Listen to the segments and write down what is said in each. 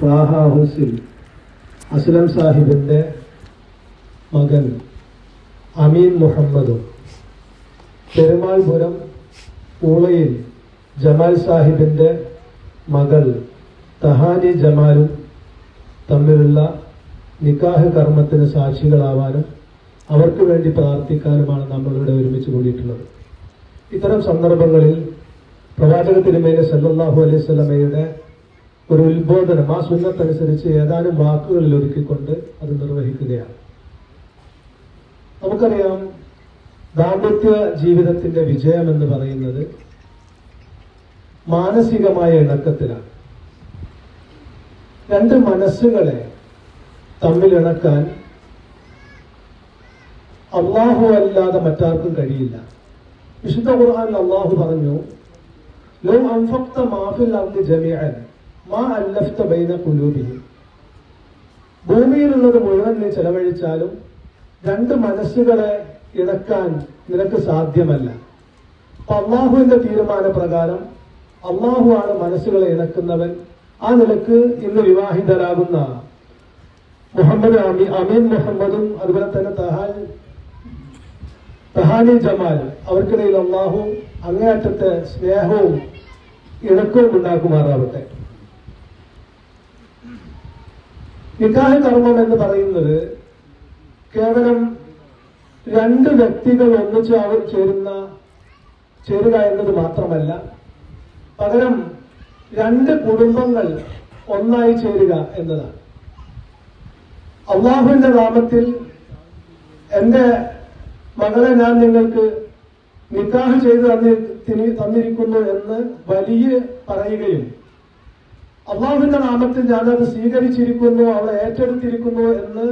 ഫാഹ ഹുസിൽ അസ്ലം സാഹിബിന്റെ മകൻ അമീൻ മുഹമ്മദും പെരുമാൾപുരം പൂളയിൽ ജമാൽ സാഹിബിന്റെ മകൾ തഹാനി ജമാലും തമ്മിലുള്ള നിക്കാഹ് കർമ്മത്തിന് സാക്ഷികളാവാനും അവർക്ക് വേണ്ടി പ്രാർത്ഥിക്കാനുമാണ് നമ്മളിവിടെ ഒരുമിച്ച് കൂടിയിട്ടുള്ളത്. ഇത്തരം സന്ദർഭങ്ങളിൽ പ്രവാചക തിരുമേനി സല്ലാഹു അലൈഹി സ്വലമയുടെ ഒരു ഉത്ബോധനം ആ സുന്നത്തനുസരിച്ച് ഏതാനും വാക്കുകളിൽ ഒരുക്കിക്കൊണ്ട് അത് നിർവഹിക്കുകയാണ്. നമുക്കറിയാം ദാമ്പത്യ ജീവിതത്തിന്റെ വിജയം എന്ന് പറയുന്നത് മാനസികമായ ഇണക്കത്തിലാണ്. രണ്ട് മനസ്സുകളെ തമ്മിൽ ഇണക്കാൻ അള്ളാഹു അല്ലാതെ മറ്റാർക്കും കഴിയില്ല. വിശുദ്ധ ഖുർആൻ അള്ളാഹു പറഞ്ഞു ലോ അൻഫക്ത മാഫിൽ അർദി ജമീഅൻ. മാ ബൈന ഭൂമിയിലുള്ളത് മുഴുവൻ നീ ചെലവഴിച്ചാലും രണ്ട് മനസ്സുകളെ ഇണക്കാൻ നിനക്ക് സാധ്യമല്ല. അപ്പൊ അള്ളാഹുവിന്റെ തീരുമാന പ്രകാരം അള്ളാഹു ആണ് മനസ്സുകളെ ഇണക്കുന്നവൻ. ആ നിലയ്ക്ക് ഇന്ന് വിവാഹിതരാകുന്ന മുഹമ്മദ് അമി അമീൻ മുഹമ്മദും അതുപോലെ തന്നെ തഹാൽ തഹാനി ജമാൽ അവർക്കിടയിൽ അള്ളാഹു അങ്ങേയറ്റത്തെ സ്നേഹവും ഇണക്കവും ഉണ്ടാക്കുമാറാവട്ടെ നിക്കാഹ് കർമ്മം എന്ന് പറയുന്നത് കേവലം രണ്ട് വ്യക്തികൾ ഒന്നിച്ച് അവർ ചേരുന്ന ചേരുക എന്നത് മാത്രമല്ല. പകരം രണ്ട് കുടുംബങ്ങൾ ഒന്നായി ചേരുക എന്നതാണ്. അള്ളാഹുവിന്റെ നാമത്തിൽ എന്റെ മകളെ ഞാൻ നിങ്ങൾക്ക് നിക്കാഹ് ചെയ്ത് തന്നി തിനി- തന്നിരിക്കുന്നു എന്ന് വലിയ പറയുകയും അള്ളാഹുവിന്റെ നാമത്തിൽ ഞാൻ ഞാനത് സ്വീകരിച്ചിരിക്കുന്നു അവളെ ഏറ്റെടുത്തിരിക്കുന്നു എന്ന്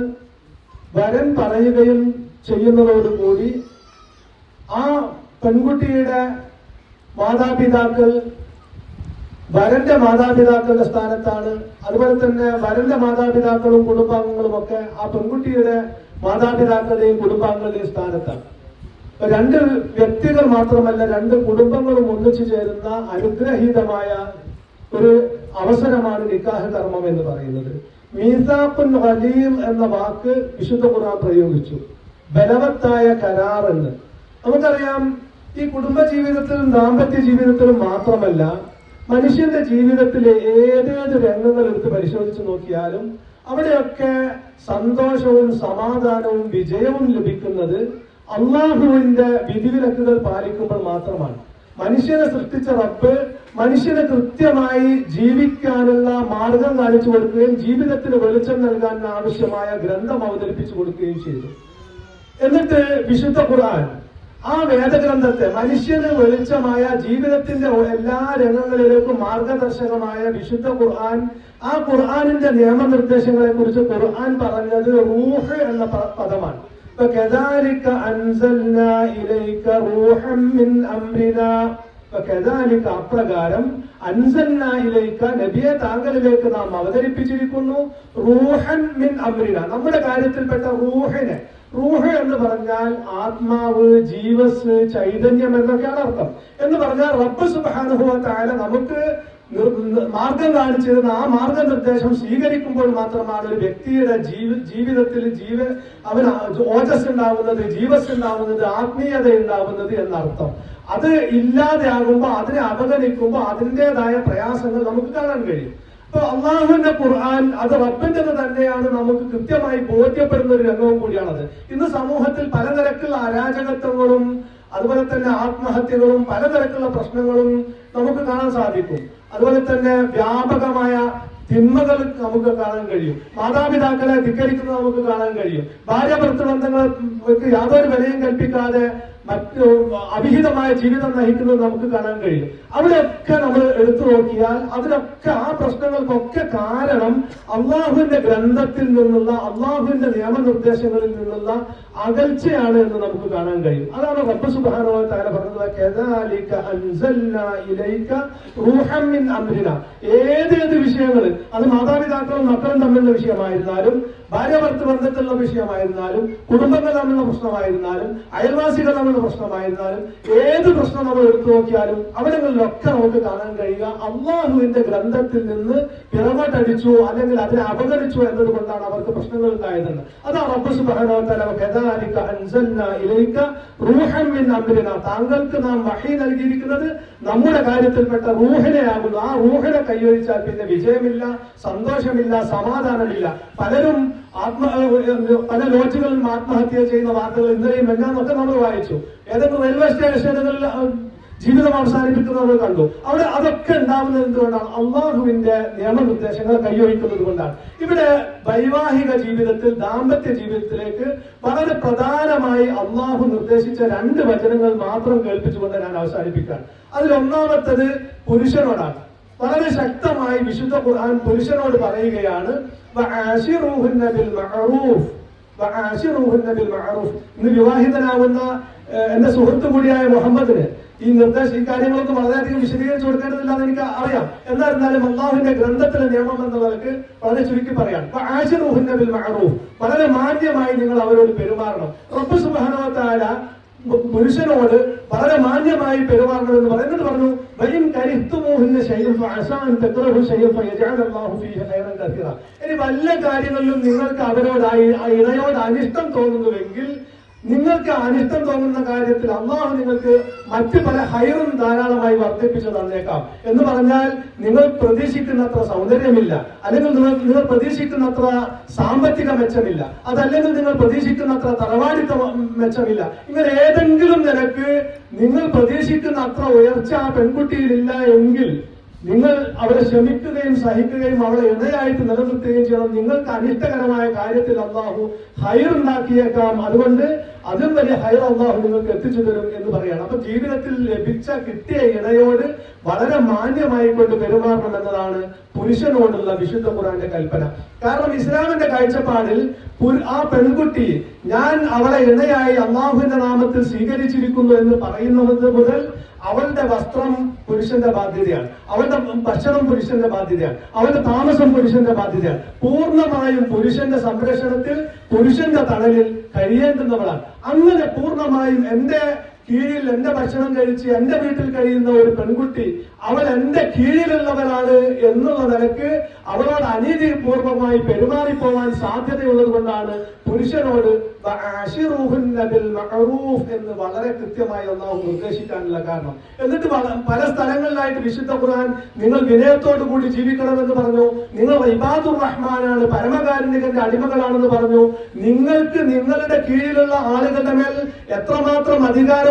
വരൻ പറയുകയും ചെയ്യുന്നതോടുകൂടി ആ പെൺകുട്ടിയുടെ മാതാപിതാക്കൾ വരന്റെ മാതാപിതാക്കളുടെ സ്ഥാനത്താണ്. അതുപോലെ തന്നെ വരന്റെ മാതാപിതാക്കളും കുടുംബാംഗങ്ങളും ഒക്കെ ആ പെൺകുട്ടിയുടെ മാതാപിതാക്കളുടെയും കുടുംബാംഗങ്ങളുടെയും സ്ഥാനത്താണ്. രണ്ട് വ്യക്തികൾ മാത്രമല്ല രണ്ട് കുടുംബങ്ങളും ഒന്നിച്ചു ചേരുന്ന അനുഗ്രഹീതമായ ഒരു അവസരമാണ് നിക്കാഹ് കർമ്മം എന്ന് പറയുന്നത്. മീസാപ്പുൻ വലീം എന്ന വാക്ക് വിശുദ്ധ ഖുർആൻ പ്രയോഗിച്ചു. ബലവത്തായ കരാർ എന്ന്. നമുക്കറിയാം ഈ കുടുംബ ജീവിതത്തിലും ദാമ്പത്യ ജീവിതത്തിലും മാത്രമല്ല മനുഷ്യന്റെ ജീവിതത്തിലെ ഏതേത് രംഗങ്ങൾ എടുത്ത് പരിശോധിച്ച് നോക്കിയാലും അവിടെയൊക്കെ സന്തോഷവും സമാധാനവും വിജയവും ലഭിക്കുന്നത് അള്ളാഹുവിന്റെ വിധിവിലക്കുകൾ പാലിക്കുമ്പോൾ മാത്രമാണ്. മനുഷ്യനെ സൃഷ്ടിച്ച റബ്ബ് മനുഷ്യന് കൃത്യമായി ജീവിക്കാനുള്ള മാർഗം കാണിച്ചു കൊടുക്കുകയും ജീവിതത്തിന് വെളിച്ചം നൽകാൻ ആവശ്യമായ ഗ്രന്ഥം അവതരിപ്പിച്ചു കൊടുക്കുകയും ചെയ്തു. എന്നിട്ട് വിശുദ്ധ ഖുർആൻ. ആ വേദഗ്രന്ഥത്തെ മനുഷ്യന് വെളിച്ചമായ ജീവിതത്തിന്റെ എല്ലാ രംഗങ്ങളിലേക്കും മാർഗദർശകമായ വിശുദ്ധ ഖുർആൻ ആ ഖുർആാനിന്റെ നിയമനിർദ്ദേശങ്ങളെ കുറിച്ച് ഖുർആൻ പറഞ്ഞത് റൂഹ് എന്ന പദമാണ്. ഇപ്പൊ കഥാലിക്ക് അപ്രകാരം അൻസന്നായിലേക്ക് നബിയെ താങ്കളിലേക്ക് നാം അവതരിപ്പിച്ചിരിക്കുന്നു. റൂഹൻ മിൻ അമ്രിന. നമ്മുടെ കാര്യത്തിൽപ്പെട്ട റൂഹിനെ. റൂഹ് എന്ന് പറഞ്ഞാൽ ആത്മാവ് ജീവസ് ചൈതന്യം എന്നൊക്കെയാണ് അർത്ഥം. എന്ന് പറഞ്ഞാൽ റബ്ബ് സുബാനുഭവത്തായ നമുക്ക് നിർ- കാണിച്ചു മാർഗം കാണിച്ചിരുന്ന ആ മാർഗനിർദ്ദേശം സ്വീകരിക്കുമ്പോൾ മാത്രമാണ് ഒരു വ്യക്തിയുടെ ജീവി ജീവിതത്തിൽ ജീവ അവൻ ഓജസ് ഉണ്ടാവുന്നത് ജീവസ് ഉണ്ടാവുന്നത് ആത്മീയത ഉണ്ടാവുന്നത് എന്നർത്ഥം. അത് ഇല്ലാതെയാകുമ്പോൾ അതിനെ അവഗണിക്കുമ്പോൾ അതിന്റെതായ പ്രയാസങ്ങൾ നമുക്ക് കാണാൻ കഴിയും. അപ്പൊ അള്ളാഹുവിന്റെ ഖുർആൻ അത് റബ്ബിന്റെ തന്നെയാണ് നമുക്ക് കൃത്യമായി ബോധ്യപ്പെടുന്ന ഒരു രംഗവും കൂടിയാണത്. ഇന്ന് സമൂഹത്തിൽ പലതരത്തിലുള്ള അരാജകത്വങ്ങളും അതുപോലെ തന്നെ ആത്മഹത്യകളും പലതരത്തിലുള്ള പ്രശ്നങ്ങളും നമുക്ക് കാണാൻ സാധിക്കും. അതുപോലെ തന്നെ വ്യാപകമായ തിന്മകൾ നമുക്ക് കാണാൻ കഴിയും. മാതാപിതാക്കളെ ധിക്കരിക്കുന്നത് നമുക്ക് കാണാൻ കഴിയും. ഭാര്യ ഭർത്തൃബന്ധങ്ങൾക്ക് യാതൊരു വിലയും കൽപ്പിക്കാതെ മറ്റു അവിഹിതമായ ജീവിതം നയിക്കുന്നത് നമുക്ക് കാണാൻ കഴിയും. അവിടെയൊക്കെ നമ്മൾ എടുത്തു നോക്കിയാൽ അതിനൊക്കെ ആ പ്രശ്നങ്ങൾക്കൊക്കെ കാരണം അള്ളാഹുവിന്റെ ഗ്രന്ഥത്തിൽ നിന്നുള്ള അള്ളാഹുവിന്റെ നിയമനിർദ്ദേശങ്ങളിൽ നിന്നുള്ള അകൽച്ചയാണ് എന്ന് നമുക്ക് കാണാൻ കഴിയും. അതാണ് റബ്ബ് സുബാനോ താര പറഞ്ഞത് ഏതേത് വിഷയങ്ങൾ അത് മാതാപിതാക്കളും മക്കളും തമ്മിലുള്ള വിഷയമായിരുന്നാലും ഭാര്യ ഭർത്തൃ ബന്ധത്തിലുള്ള വിഷയമായിരുന്നാലും കുടുംബങ്ങൾ തമ്മിലുള്ള പ്രശ്നമായിരുന്നാലും അയൽവാസികൾ തമ്മിലുള്ള പ്രശ്നമായിരുന്നാലും ഏത് പ്രശ്നം നമ്മൾ എടുത്തു നോക്കിയാലും അവിടങ്ങളിലൊക്കെ നമുക്ക് കാണാൻ കഴിയുക. അള്ളാഹുവിന്റെ ഗ്രന്ഥത്തിൽ നിന്ന് പിറകോട്ടടിച്ചു അല്ലെങ്കിൽ അതിനെ അവഗണിച്ചു എന്നതുകൊണ്ടാണ് അവർക്ക് പ്രശ്നങ്ങൾ ഉണ്ടായതെന്ന്. അതാണ് അംരിന. താങ്കൾക്ക് നാം വഹി നൽകിയിരിക്കുന്നത് നമ്മുടെ കാര്യത്തിൽപ്പെട്ട റൂഹിനെയാകുന്നു. ആ റൂഹിനെ കൈവരിച്ചാൽ പിന്നെ വിജയമില്ല സന്തോഷമില്ല സമാധാനമില്ല. പലരും ആത്മ പല ലോഡ്ജുകളിൽ ആത്മഹത്യ ചെയ്യുന്ന വാർത്തകൾ ഇന്നലെയും മെഞ്ഞാന്നൊക്കെ നമ്മൾ വായിച്ചു. ഏതൊക്കെ റെയിൽവേ സ്റ്റേഷനുകളിൽ ജീവിതം അവസാനിപ്പിക്കുന്നത് നമ്മൾ കണ്ടു. അവിടെ അതൊക്കെ ഉണ്ടാവുന്നത് എന്തുകൊണ്ടാണ്? അള്ളാഹുവിന്റെ നിയമനിർദ്ദേശങ്ങൾ കൈയൊഴിക്കുന്നത് കൊണ്ടാണ്. ഇവിടെ വൈവാഹിക ജീവിതത്തിൽ ദാമ്പത്യ ജീവിതത്തിലേക്ക് വളരെ പ്രധാനമായി അള്ളാഹു നിർദ്ദേശിച്ച രണ്ട് വചനങ്ങൾ മാത്രം കേൾപ്പിച്ചുകൊണ്ട് ഞാൻ അവസാനിപ്പിക്കുകയാണ്. അതിൽ ഒന്നാമത്തത് പുരുഷനോടാണ്. വളരെ ശക്തമായി വിശുദ്ധ ഖുർആൻ പുരുഷനോട് പറയുകയാണ് ഇന്ന് വിവാഹിതനാവുന്ന എന്റെ സുഹൃത്തു കൂടിയായ മുഹമ്മദിന് ഈ നിർദ്ദേശ ഈ കാര്യങ്ങളൊക്കെ വളരെയധികം വിശദീകരിച്ചു കൊടുക്കേണ്ടതില്ല എന്ന് എനിക്ക് അറിയാം. എന്നിരുന്നാലും അള്ളാഹുവിന്റെ ഗ്രന്ഥത്തിലെ നിയമം എന്നുള്ളവർക്ക് വളരെ ചുരുക്കി പറയാം ആശിറൂഹിന്റെ ബിൽ വളരെ മാന്യമായി നിങ്ങൾ അവരോട് പെരുമാറണം. റബ്ബ് തആല പുരുഷനോട് വളരെ മാന്യമായി പെരുമാറണം എന്ന് പറയുന്നത് പറഞ്ഞു വൈൻ കരിത്തുമോഹിന്റെ ഇനി വല്ല കാര്യങ്ങളിലും നിങ്ങൾക്ക് അവരോട് ഇളയോട് അനിഷ്ടം തോന്നുന്നുവെങ്കിൽ നിങ്ങൾക്ക് അനിഷ്ടം തോന്നുന്ന കാര്യത്തിൽ അള്ളാഹു നിങ്ങൾക്ക് മറ്റു പല ഹൈറും ധാരാളമായി വർദ്ധിപ്പിച്ചു തന്നേക്കാം. എന്ന് പറഞ്ഞാൽ നിങ്ങൾ പ്രതീക്ഷിക്കുന്നത്ര സൗന്ദര്യമില്ല. അല്ലെങ്കിൽ നിങ്ങൾ നിങ്ങൾ പ്രതീക്ഷിക്കുന്നത്ര സാമ്പത്തിക മെച്ചമില്ല. അതല്ലെങ്കിൽ നിങ്ങൾ പ്രതീക്ഷിക്കുന്നത്ര തറവാടിത്ത മെച്ചമില്ല. ഇങ്ങനെ ഏതെങ്കിലും നിരക്ക് നിങ്ങൾ പ്രതീക്ഷിക്കുന്ന അത്ര ഉയർച്ച ആ പെൺകുട്ടിയിലില്ല എങ്കിൽ നിങ്ങൾ അവരെ ക്ഷമിക്കുകയും സഹിക്കുകയും അവളെ ഇണയായിട്ട് നിലനിർത്തുകയും ചെയ്യണം നിങ്ങൾക്ക് അനിഷ്ടകരമായ കാര്യത്തിൽ അള്ളാഹു ഹൈർ ഉണ്ടാക്കിയേക്കാം അതുകൊണ്ട് അതും വലിയ ഹൈർ അള്ളാഹു നിങ്ങൾക്ക് എത്തിച്ചു തരും എന്ന് പറയാണ്. അപ്പൊ ജീവിതത്തിൽ ലഭിച്ച കിട്ടിയ ഇടയോട് വളരെ മാന്യമായി കൊണ്ട് പെരുമാറണം എന്നതാണ് പുരുഷനോടുള്ള വിശുദ്ധ ഖുറാന്റെ കൽപ്പന. കാരണം ഇസ്ലാമിന്റെ കാഴ്ചപ്പാടിൽ ആ പെൺകുട്ടി ഞാൻ അവളെ ഇണയായി അള്ളാഹുവിന്റെ നാമത്തിൽ സ്വീകരിച്ചിരിക്കുന്നു എന്ന് പറയുന്നത് മുതൽ അവളുടെ വസ്ത്രം പുരുഷന്റെ ബാധ്യതയാണ്. അവളുടെ ഭക്ഷണം പുരുഷന്റെ ബാധ്യതയാണ്. അവളുടെ താമസം പുരുഷന്റെ ബാധ്യതയാണ്. പൂർണമായും പുരുഷന്റെ സംരക്ഷണത്തിൽ പുരുഷന്റെ തണലിൽ കഴിയേണ്ടുന്നവളാണ്. അങ്ങനെ പൂർണമായും എന്റെ കീഴിൽ എന്റെ ഭക്ഷണം കഴിച്ച് എന്റെ വീട്ടിൽ കഴിയുന്ന ഒരു പെൺകുട്ടി അവൾ എന്റെ കീഴിലുള്ളവരാണ് എന്നുള്ള നിലയ്ക്ക് അവളോട് അനീതിപൂർവമായി പെരുമാറിപ്പോവാൻ സാധ്യതയുള്ളത് കൊണ്ടാണ് പുരുഷനോട് എന്ന് വളരെ കൃത്യമായി അള്ളാഹു നിർദ്ദേശിക്കാനുള്ള കാരണം. എന്നിട്ട് പല സ്ഥലങ്ങളിലായിട്ട് വിശുദ്ധ ഖുർആൻ നിങ്ങൾ വിനയത്തോടു കൂടി ജീവിക്കണമെന്ന് പറഞ്ഞു നിങ്ങൾ ഇബാദുർ റഹ്മാനാണ് പരമകാരുണികന്റെ അടിമകളാണെന്ന് പറഞ്ഞു. നിങ്ങൾക്ക് നിങ്ങളുടെ കീഴിലുള്ള ആളുകളുടെ മേൽ എത്രമാത്രം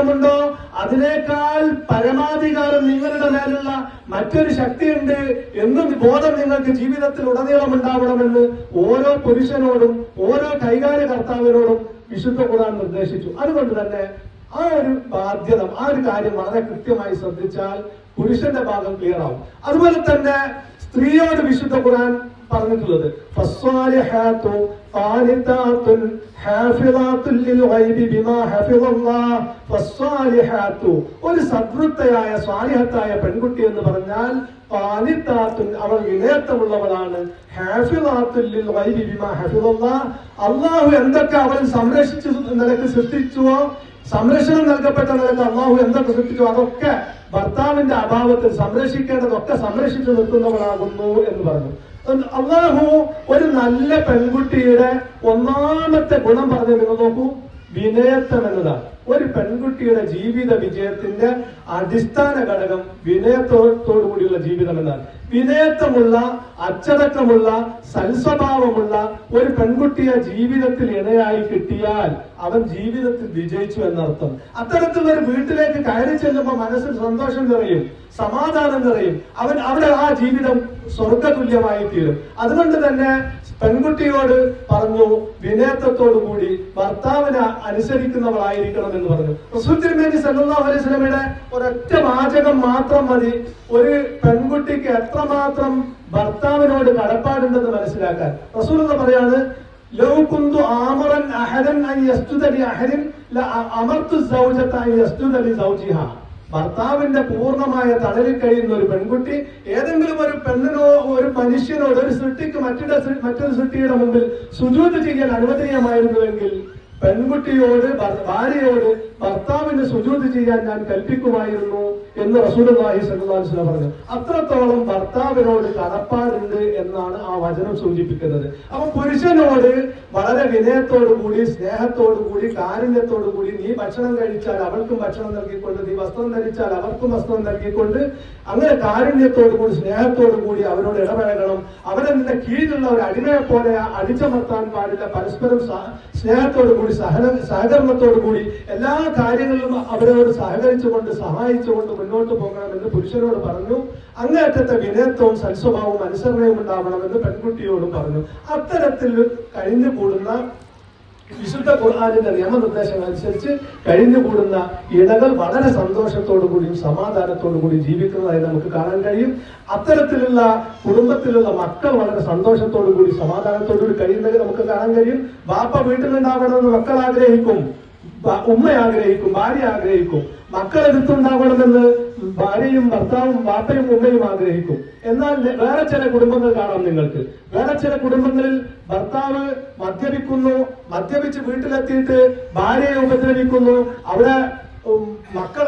അധികാരമുണ്ടോ അതിനേക്കാൾ പരമാധികാരം നിങ്ങളുടെ മേലുള്ള മറ്റൊരു ശക്തിയുണ്ട് എന്ന് ബോധം നിങ്ങൾക്ക് ജീവിതത്തിൽ ഉടനീളം ഉണ്ടാവണമെന്ന് ഓരോ പുരുഷനോടും ഓരോ കൈകാര്യകർത്താവിനോടും വിശുദ്ധ ഖുർആൻ നിർദ്ദേശിച്ചു. അതുകൊണ്ട് തന്നെ ആ ഒരു ബാധ്യത ആ ഒരു കാര്യം വളരെ കൃത്യമായി ശ്രദ്ധിച്ചാൽ പുരുഷന്റെ ഭാഗം ക്ലിയർ ആവും. അതുപോലെ തന്നെ സ്ത്രീയോട് വിശുദ്ധ ഖുർആൻ പറഞ്ഞിട്ടുള്ളത്. ഒരു സദ്വൃത്തയായ സ്വാലിഹത്തായ പെൺകുട്ടി എന്ന് പറഞ്ഞാൽ അവൾ വിനയത്വമുള്ളവളാണ് അള്ളാഹു എന്തൊക്കെ അവൾ സംരക്ഷിച്ചു നിലയ്ക്ക് സൃഷ്ടിച്ചുവോ? സംരക്ഷണം നൽകപ്പെട്ട നിലയ്ക്ക് അള്ളാഹു എന്തൊക്കെ സൃഷ്ടിച്ചു? അതൊക്കെ ഭർത്താവിന്റെ അഭാവത്തിൽ സംരക്ഷിക്കേണ്ടതൊക്കെ സംരക്ഷിച്ചു നിർത്തുന്നവളാകുന്നു എന്ന് പറഞ്ഞു. അള്ളാഹു ഒരു നല്ല പെൺകുട്ടിയുടെ ഒന്നാമത്തെ ഗുണം പറഞ്ഞു നിങ്ങൾ നോക്കൂ വിനയത്വം എന്നതാണ്. ഒരു പെൺകുട്ടിയുടെ ജീവിത വിജയത്തിന്റെ അടിസ്ഥാന ഘടകം വിനയത്തോടു കൂടിയുള്ള ജീവിതം എന്നാണ്. വിനയത്വമുള്ള അച്ചടക്കമുള്ള സൽസ്വഭാവമുള്ള ഒരു പെൺകുട്ടിയെ ജീവിതത്തിൽ ഇണയായി കിട്ടിയാൽ അവൻ ജീവിതത്തിൽ വിജയിച്ചു എന്നർത്ഥം. അത്തരത്തിലുള്ള ഒരു വീട്ടിലേക്ക് കയറി ചെല്ലുമ്പോൾ മനസ്സിൽ സന്തോഷം നിറയും സമാധാനം നിറയും. അവൻ അവിടെ ആ ജീവിതം സ്വർഗതുല്യമായി തീരും. അതുകൊണ്ട് തന്നെ പെൺകുട്ടിയോട് പറഞ്ഞു വിനയത്വത്തോടു കൂടി ഭർത്താവിനെ അനുസരിക്കുന്നവളായിരിക്കണം എന്ന് പറഞ്ഞു. റസൂൽ തിരുമേനി അലൈഹി ഒരൊറ്റ വാചകം മാത്രം മതി. ഒരു പെൺകുട്ടിക്ക് എത്രമാത്രം ഭർത്താവിനോട് കടപ്പാടുണ്ടെന്ന് മനസ്സിലാക്കാൻ. റസൂൽ എന്ന് പറയാണ് ഭർത്താവിന്റെ പൂർണമായ തളരിൽ കഴിയുന്ന ഒരു പെൺകുട്ടി ഏതെങ്കിലും ഒരു പെണ്ണിനോ ഒരു മനുഷ്യനോ ഒരു സൃഷ്ടിക്ക് മറ്റൊരു മറ്റൊരു സൃഷ്ടിയുടെ മുമ്പിൽ സുജൂത് ചെയ്യാൻ അനുവദനീയമായിരുന്നുവെങ്കിൽ പെൺകുട്ടിയോട് ഭാര്യയോട് ഭർത്താവിന് സുജൂത് ചെയ്യാൻ ഞാൻ കൽപ്പിക്കുമായിരുന്നു. എന്ന് റസൂലുള്ളാഹി സല്ലാസ്ല പറഞ്ഞു. അത്രത്തോളം ഭർത്താവിനോട് കടപ്പാടുണ്ട് എന്നാണ് ആ വചനം സൂചിപ്പിക്കുന്നത്. അപ്പൊ പുരുഷനോട് വളരെ വിനയത്തോടു കൂടി സ്നേഹത്തോടു കൂടി കാരുണ്യത്തോടു കൂടി നീ ഭക്ഷണം കഴിച്ചാൽ അവൾക്കും ഭക്ഷണം നൽകിക്കൊണ്ട് നീ വസ്ത്രം ധരിച്ചാൽ അവർക്കും വസ്ത്രം നൽകിക്കൊണ്ട് അങ്ങനെ കാരുണ്യത്തോടു കൂടി സ്നേഹത്തോടു കൂടി അവരോട് ഇടപഴകണം. അവരെ നിന്റെ കീഴിലുള്ള ഒരു അടിമയെ പോലെ അടിച്ചമർത്താൻ പാടില്ല. പരസ്പരം സ്നേഹത്തോടു കൂടി സഹകരണത്തോടു കൂടി എല്ലാ കാര്യങ്ങളിലും അവരോട് സഹകരിച്ചുകൊണ്ട് സഹായിച്ചുകൊണ്ട് മുന്നോട്ട് പോകണമെന്ന് പുരുഷനോട് പറഞ്ഞു. അങ്ങേറ്റത്തെ വിനയത്വവും സൽസ്വഭാവവും അനുസരണയും ഉണ്ടാവണമെന്ന് പെൺകുട്ടിയോടും പറഞ്ഞു. അത്തരത്തിൽ കഴിഞ്ഞു കൂടുന്ന വിശുദ്ധ ഖുർആാനിന്റെ നിയമനിർദ്ദേശങ്ങൾ അനുസരിച്ച് കഴിഞ്ഞു കൂടുന്ന ഇടകൾ വളരെ സന്തോഷത്തോടു കൂടിയും സമാധാനത്തോടു കൂടിയും ജീവിക്കുന്നതായി നമുക്ക് കാണാൻ കഴിയും. അത്തരത്തിലുള്ള കുടുംബത്തിലുള്ള മക്കൾ വളരെ സന്തോഷത്തോടു കൂടി സമാധാനത്തോടു കൂടി കഴിയുന്നത് നമുക്ക് കാണാൻ കഴിയും. വാപ്പ വീട്ടിലുണ്ടാവണമെന്ന് മക്കൾ ആഗ്രഹിക്കും. ഉമ്മ ആഗ്രഹിക്കും ഭാര്യ ആഗ്രഹിക്കും. മക്കൾ എടുത്തുണ്ടാവണമെന്ന് ഭാര്യയും ഭർത്താവും വാപ്പയും ഉമ്മയും ആഗ്രഹിക്കും. എന്നാൽ വേറെ ചില കുടുംബങ്ങൾ കാണാം നിങ്ങൾക്ക്. വേറെ ചില കുടുംബങ്ങളിൽ ഭർത്താവ് മദ്യപിക്കുന്നു മദ്യപിച്ച് വീട്ടിലെത്തിയിട്ട് ഭാര്യയെ ഉപദ്രവിക്കുന്നു. അവിടെ മക്കൾ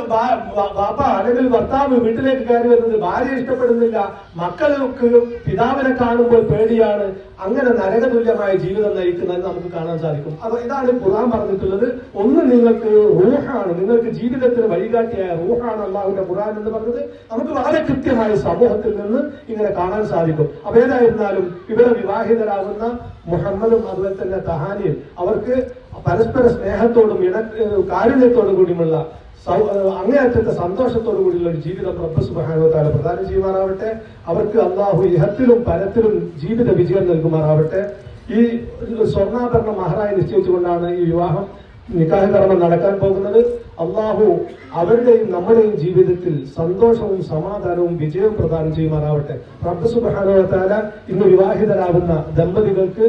വാപ്പ അല്ലെങ്കിൽ ഭർത്താവ് വീട്ടിലേക്ക് കയറി വരുന്നത് ഭാര്യ ഇഷ്ടപ്പെടുന്നില്ല. മക്കൾക്ക് പിതാവിനെ കാണുമ്പോൾ പേടിയാണ്. അങ്ങനെ നരകതുല്യമായ ജീവിതം നയിക്കുന്നത് നമുക്ക് കാണാൻ സാധിക്കും. അപ്പൊ ഇതാണ് ഖുർആൻ പറഞ്ഞിട്ടുള്ളത്. ഒന്ന് നിങ്ങൾക്ക് റൂഹാണ്. നിങ്ങൾക്ക് ജീവിതത്തിന് വഴികാട്ടിയായ റൂഹാണ് അള്ളാഹുവിന്റെ ഖുർആൻ എന്ന് പറഞ്ഞത്. നമുക്ക് വളരെ കൃത്യമായ സമൂഹത്തിൽ നിന്ന് ഇങ്ങനെ കാണാൻ സാധിക്കും. അപ്പൊ ഏതായിരുന്നാലും ഇവരെ വിവാഹിതരാകുന്ന മുഹമ്മദും അതുപോലെ തന്നെ തഹാനിയും അവർക്ക് പരസ്പര സ്നേഹത്തോടും ഇട കാരുണ്യത്തോടും കൂടിയുമുള്ള അങ്ങേയറ്റത്തെ സന്തോഷത്തോടു കൂടിയുള്ള ഒരു ജീവിതം റബ്ബ് സുബ്ഹാനഹു പ്രധാനം ചെയ്യുമാറാവട്ടെ. അവർക്ക് അള്ളാഹു ഇഹത്തിലും പരത്തിലും ജീവിത വിജയം നൽകുമാറാവട്ടെ. ഈ സ്വർണാഭരണ മഹറായി നിശ്ചയിച്ചുകൊണ്ടാണ് ഈ വിവാഹം നിക്കാഹ് കർമ്മം നടക്കാൻ പോകുന്നത്. അള്ളാഹു അവരുടെയും നമ്മുടെയും ജീവിതത്തിൽ സന്തോഷവും സമാധാനവും വിജയവും പ്രദാനം ചെയ്യുമാറാവട്ടെ. സുബ്ഹാനഹു വതആല ഇന്ന് വിവാഹിതരാകുന്ന ദമ്പതികൾക്ക്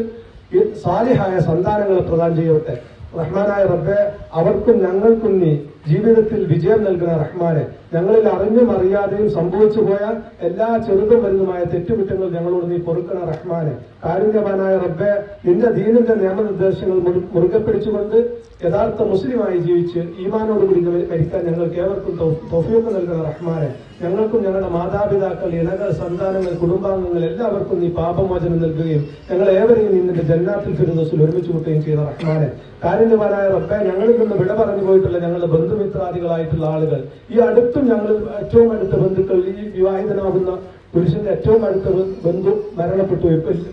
ഈ സാലിഹായ സന്താനങ്ങളെ പ്രദാനം ചെയ്യട്ടെ. റഹ്മാനായ റബ്ബെ അവർക്കും ഞങ്ങൾക്കും നീ ജീവിതത്തിൽ വിജയം നൽകുന്ന റഹ്മാനെ ഞങ്ങളിൽ അറിഞ്ഞും അറിയാതെയും സംഭവിച്ചു പോയ എല്ലാ ചെറുതും വലുതുമായ തെറ്റുകുറ്റങ്ങൾ ഞങ്ങളോട് നീ പൊറുക്കണ റഹ്മാനെ. കാരുണ്യവാനായ റബ്ബെ നിന്റെ ദീനിന്റെ നിയമനിർദ്ദേശങ്ങൾ മുറു- മുറുകെ പിടിച്ചുകൊണ്ട് യഥാർത്ഥ മുസ്ലിമായി ജീവിച്ച് ഈമാനോടുകൂടി മരിക്കാൻ ഞങ്ങൾക്ക് ഏവർക്കും തൗ- തൗഫീഖ് നൽകുന്ന റഹ്മാനെ. ഞങ്ങൾക്കും ഞങ്ങളുടെ മാതാപിതാക്കൾ ഇണകൾ സന്താനങ്ങൾ കുടുംബാംഗങ്ങൾ എല്ലാവർക്കും നീ പാപമോചനം നൽകുകയും ഞങ്ങൾ ഏവരെയും നീ നിന്റെ ജന്നാത്തിൽ ഫിരുദോസിൽ ഒരുമിച്ച് കൂട്ടുകയും ചെയ്ത റഹ്മാനെ. കാരുണ്യവാനായ റബ്ബെ ഞങ്ങളിൽ നിന്ന് വിട പറഞ്ഞു പോയിട്ടുള്ള ഞങ്ങളുടെ ബന്ധുമിത്രാദികളായിട്ടുള്ള ആളുകൾ ഈ അടുത്തും ഞങ്ങൾ ഏറ്റവും അടുത്ത ബന്ധുക്കൾ ഈ വിവാഹിതനാകുന്ന പുരുഷന്റെ ഏറ്റവും അടുത്ത ബന്ധു മരണപ്പെട്ടു.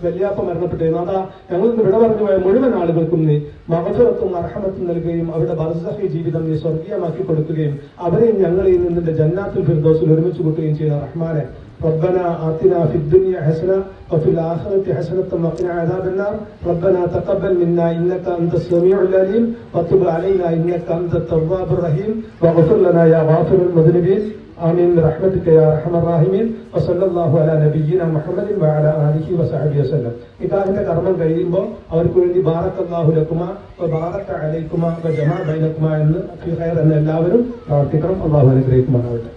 വലിയാപ്പ മരണപ്പെട്ടു അതാ ഞങ്ങൾ വിട പറഞ്ഞു പോയ മുഴുവൻ ആളുകൾക്കും നീ മഹഫറത്തും അർഹമത്തും നൽകുകയും അവരുടെ ബർസഹി ജീവിതം നീ സ്വർഗീയമാക്കി കൊടുക്കുകയും അവരെയും ഞങ്ങളെയും നിന്റെ ജന്നാത്തിൽ ഫിർദോസിൽ ഒരുമിച്ച് കൂട്ടുകയും ചെയ്ത റഹ്മാനെ ربنا آتنا في الدنيا حسنة وفي الآخرة حسنة وقنا عذاب النار ربنا تقبل منا إنك أنت السميع العليم وتب علينا إنك أنت التواب الرحيم واغفر لنا يا غافر المذنبين آمين برحمتك يا أرحم الراحمين وصلى الله على نبينا محمد وعلى آله وصحبه وسلم ഇക്കാഹിന്റെ കർമ്മം കഴിയുമ്പോൾ അവർക്ക് വേണ്ടി ബാറക്കല്ലാഹു ലക്കുമ ബാറക്ക അലൈക്കുമ ജമാ ബൈനക്കുമ എന്ന് ഫി ഖൈർ എന്ന് എല്ലാവരും പ്രാർത്ഥിക്കണം അള്ളാഹു അനുഗ്രഹിക്കുമാറാവട്ടെ